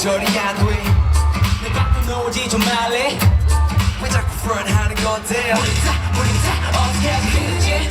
조절이 안돼 내가 끊어오지 좀 말래 왜 자꾸 프런하는 건데? 우리 다 우리 다 어떻게 하지?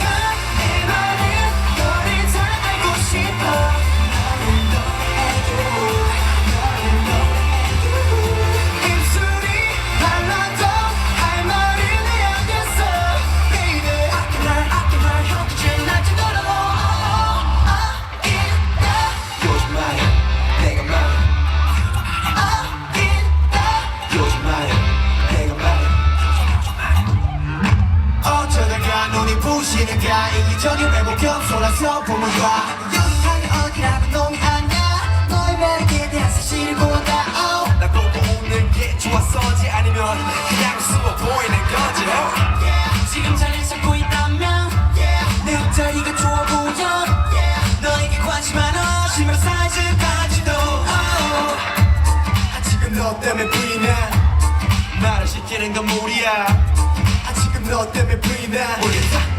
부시는 가 이기적인 외모 겸손해서 보는 봐 여기 어디라도 놈이 아니야. 너의 매력에 대한 사실을 본다 oh. 나 보고 웃는 게 좋았어지 아니면 그냥 우스워 보이는 건지. Oh. 지금 자리를 잡고 있다면 내 앞자리가 좋아 보여. 너에게 관심 많아. 심한 사이즈까지도. Oh. 지금 너 때문에 불이나 나를 시키는 건 무리야. 아너 때문에 불이나 우리 다 우리 다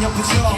your control.